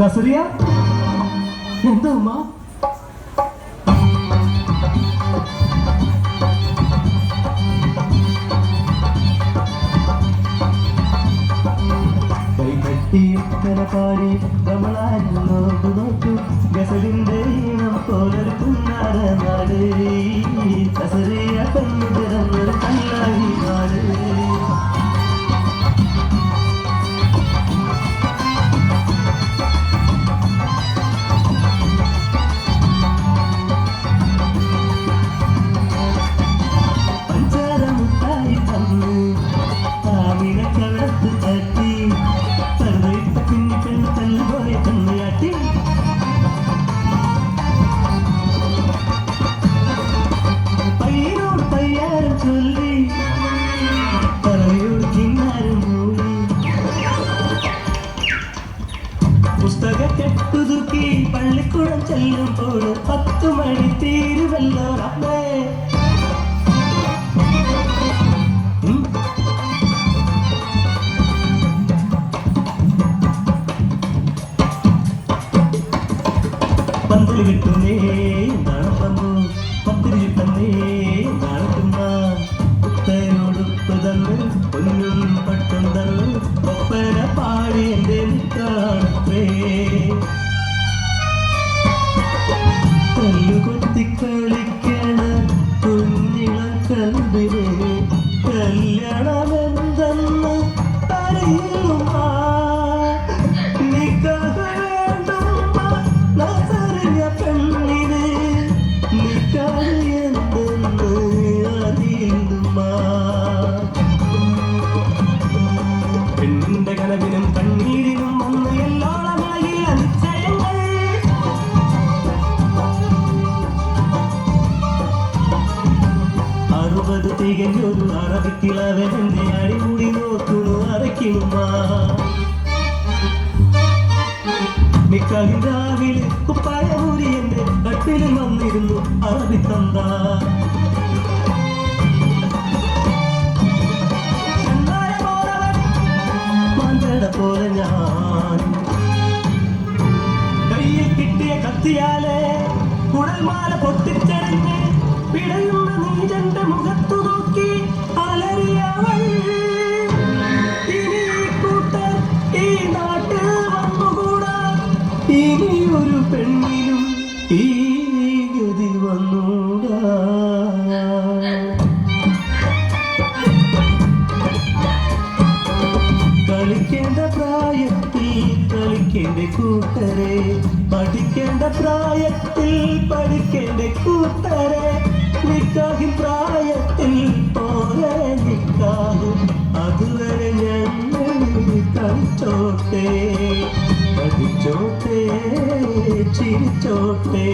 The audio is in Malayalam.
നസറിയ? എന്താ ഉമ്മ? ഗസലിന്റെ ഈണം പോലൊരുക്കുന്നാട നാട്. കസറിയ പെണ്ണു കെട്ടുതുക്കി പള്ളിക്കൂടം ചെല്ലുമ്പോൾ പത്തു മണി തീരുവല്ലോ അമ്മേ ഉം. പന്തൽ കിട്ടുന്നേ എന്താണ് പമ്പു പന്തിരി കിട്ടുന്നേ അറുപത് അറബിക്കിളവൻ എന്നെ അടിമുടി നോക്കുന്നു അരയ്ക്കുമാ നിക്കാഹിൻ രാവിലെ കുപ്പായമൂരി എന്റെ കട്ടിലും വന്നിരുന്നു അറബി തന്ത. പോലെ ഞാൻ. കയ്യിൽ കിട്ടിയ കത്തിയാലേ കുടൽമാല പൊട്ടിച്ചെറിഞ്ഞ് പിടയുന്ന നീ മുഖത്തു നോക്കി അലറിയവൾ ഇനി ഈ ഈ നാട്ടിൽ വന്നുകൂടാ ഇനി ഒരു പെണ്ണിനും ഈ ഗതി വന്നൂടാ കളിക്കേണ്ട പ്രായത്തിൽ കളിക്കേണ്ട കൂട്ടരെ പഠിക്കേണ്ട പ്രായത്തിൽ പഠിക്കേണ്ട കൂട്ടരെ നിക്കാഹി പ്രായത്തിൽ അതുവരെ ഞങ്ങൾ കളിച്ചോട്ടെ പഠിച്ചോട്ടെ ചിരിച്ചോട്ടെ